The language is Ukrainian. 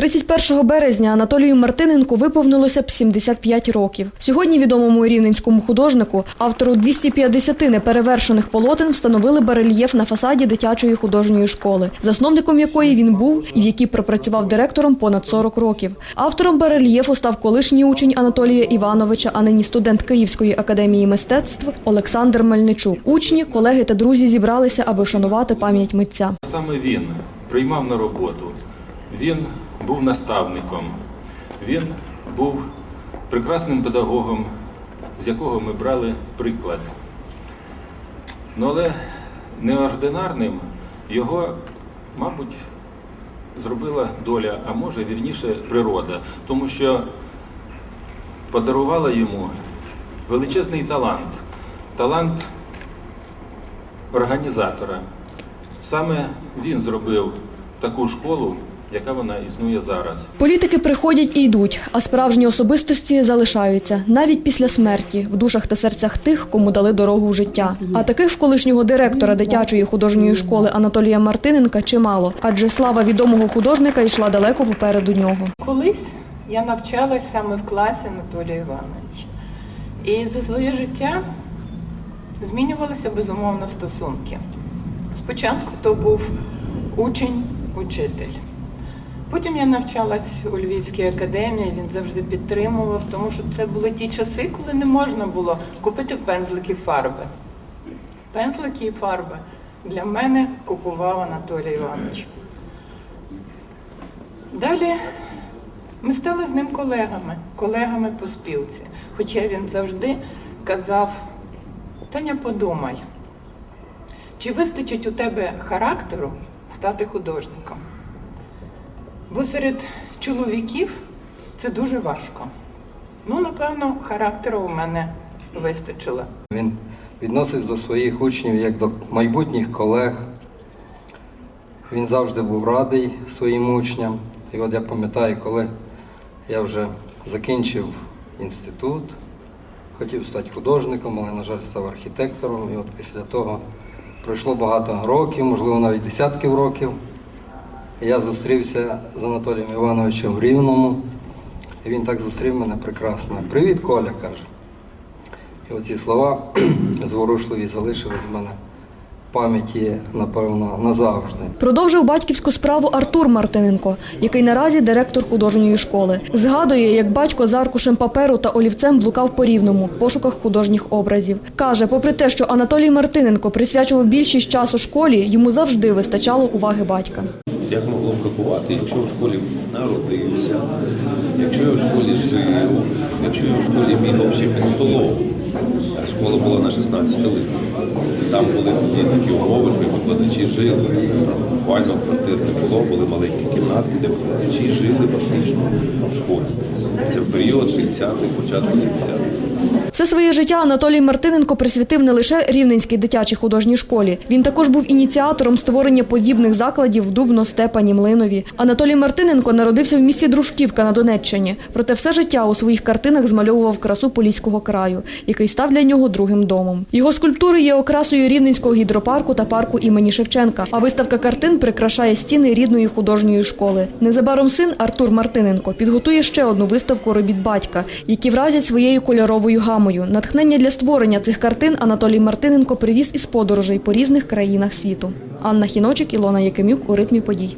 31 березня Анатолію Мартиненку виповнилося б 75 років. Сьогодні відомому рівненському художнику, автору 250 неперевершених полотен, встановили барельєф на фасаді дитячої художньої школи, засновником якої він був і в якій пропрацював директором понад 40 років. Автором барельєфу став колишній учень Анатолія Івановича, а нині студент Київської академії мистецтв Олександр Мельничук. Учні, колеги та друзі зібралися, аби вшанувати пам'ять митця. Саме він приймав на роботу, він був наставником, він був прекрасним педагогом, з якого ми брали приклад. Ну, але неординарним його, мабуть, зробила доля, а може вірніше природа, тому що подарувала йому величезний талант, талант організатора. Саме він зробив таку школу, яка вона існує зараз. Політики приходять і йдуть, а справжні особистості залишаються навіть після смерті в душах та серцях тих, кому дали дорогу в життя. А таких в колишнього директора дитячої художньої школи Анатолія Мартиненка чимало, адже слава відомого художника йшла далеко попереду нього. Колись я навчалась саме в класі Анатолія Івановича. І за своє життя змінювалися безумовно стосунки. Спочатку то був учень-учитель. Потім я навчалась у Львівській академії, він завжди підтримував, тому що це були ті часи, коли не можна було купити пензлики фарби. Пензлики і фарби для мене купував Анатолій Іванович. Далі ми стали з ним колегами, колегами по спілці. Хоча він завжди казав: Таня, подумай, чи вистачить у тебе характеру стати художником? Бо серед чоловіків це дуже важко. Ну, напевно, характеру у мене вистачило. Він відносився до своїх учнів як до майбутніх колег. Він завжди був радий своїм учням. І от я пам'ятаю, коли я вже закінчив інститут, хотів стати художником, але, на жаль, став архітектором. І от після того пройшло багато років, можливо, навіть десятків років. Я зустрівся з Анатолієм Івановичем в Рівному. І він так зустрів мене прекрасно. Привіт, Коля, каже. І оці слова зворушливі залишились в мене пам'яті, напевно, назавжди. Продовжив батьківську справу Артур Мартиненко, який наразі директор художньої школи. Згадує, як батько з аркушем паперу та олівцем блукав по рівному в пошуках художніх образів. Каже, попри те, що Анатолій Мартиненко присвячував більшість часу школі, йому завжди вистачало уваги батька. Як могло бракувати, якщо в школі народився, якщо я в школі жив, якщо я в школі бігав ще під столом. Школа була на 16 липня. Там були такі умови, що викладачі жили. Буквально квартир не було, були маленькі кімнатки, де викладачі жили фактично в школі. Це період 60-х, початку 70-х. Все своє життя Анатолій Мартиненко присвятив не лише Рівненській дитячій художній школі. Він також був ініціатором створення подібних закладів в Дубно, Степані, Млинові. Анатолій Мартиненко народився в місті Дружківка на Донеччині. Проте все життя у своїх картинах змальовував красу Поліського краю, який став для нього другим домом. Його скульптури є окрасою Рівненського гідропарку та парку імені Шевченка. А виставка картин прикрашає стіни рідної художньої школи. Незабаром син Артур Мартиненко підготує ще одну виставку робіт батька, які вразять своєю кольоровою гамою. Натхнення для створення цих картин Анатолій Мартиненко привіз із подорожей по різних країнах світу. Анна Хіночик, Ілона Якимюк у ритмі подій.